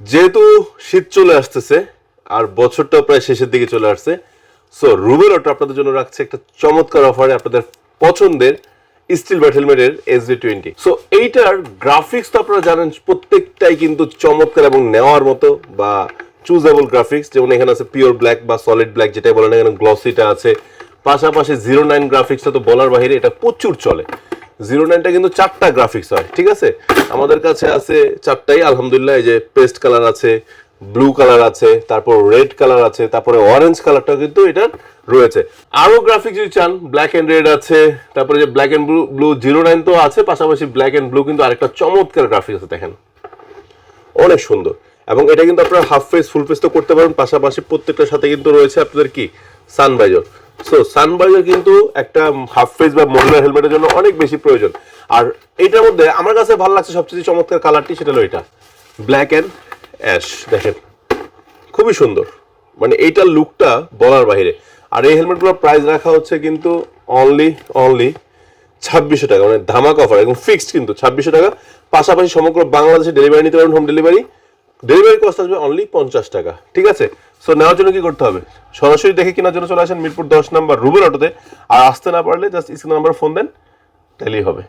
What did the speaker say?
যেহেতু শীত চলে আসতেছে, আর বছরটাও প্রায় শেষের দিকে চলে আসছে সো রুবেল অটো আপনাদের জন্য রাখছে একটা চমৎকার অফারে আপনাদের পছন্দের স্টিল ব্যাট হেলমেটের এস ডি টোয়েন্টি সো এইটার গ্রাফিক্স তো আপনারা জানেন, প্রত্যেকটাই কিন্তু চমৎকার এবং নেওয়ার মতো বা চুজেবল গ্রাফিক্স যেমন এখানে আছে পিওর ব্ল্যাক বা সলিড ব্ল্যাক যেটাই বলেন এখানে গ্লসিটা আছে। পাশাপাশি জিরো নাইন গ্রাফিক্সটা তো বলার বাইরে এটা প্রচুর চলে। জিরো নাইনটা কিন্তু চারটা গ্রাফিক্স হয়, ঠিক আছে? আমাদের কাছে আছে চারটাই, আলহামদুলিল্লাহ, এই যে পেস্ট কালার আছে ব্লু কালার আছে, তারপর রেড কালার আছে, তারপরে অরেঞ্জ কালারটাও কিন্তু এটার রয়েছে। আরও গ্রাফিক্স যদি চান ব্ল্যাক এন্ড রেড আছে, তারপরে যে black and blue blue zero nine তো আছে, পাশাপাশি ব্ল্যাক এন্ড ব্লু কিন্তু আরেকটা চমৎকার গ্রাফিক্স আছে, দেখেন। অনেক সুন্দর। এবং এটা কিন্তু আপনারা হাফ ফেস ফুল ফেস তো করতে পারেন পাশাপাশি প্রত্যেকটার সাথে কিন্তু রয়েছে আপনাদের কি? সানবাইজার সো সানবাইজার কিন্তু একটা হাফ ফেস বা মহিলার হেলমেটের জন্য অনেক বেশি প্রয়োজন। আর এটার মধ্যে আমার কাছে ভালো লাগছে সবচেয়ে চমৎকার কালারটি সেটা হলো এটা। ব্ল্যাক অ্যান্ড অ্যাশ দেখেন। খুবই সুন্দর। মানে এইটার লুকটা বলার বাইরে। আর এই হেলমেটগুলোর প্রাইস রাখা হচ্ছে কিন্তু অনলি অনলি ছাব্বিশশো টাকা। মানে ধামাক অফার একদম ফিক্সড কিন্তু ছাব্বিশশো টাকা। পাশাপাশি সমগ্র বাংলাদেশে ডেলিভারি নিতে পারেন হোম ডেলিভারি ডেলিভারি কস্ট আসবে অনলি পঞ্চাশ টাকা, ঠিক আছে? সো নেওয়ার জন্য কি করতে হবে? সরাসরি দেখে কেনার জন্য চলে আসেন মিরপুর দশ নাম্বার রুবেল অটোতে। আর আসতে না পারলে জাস্ট স্ক্রিন নাম্বার ফোন দেন তাহলেই হবে।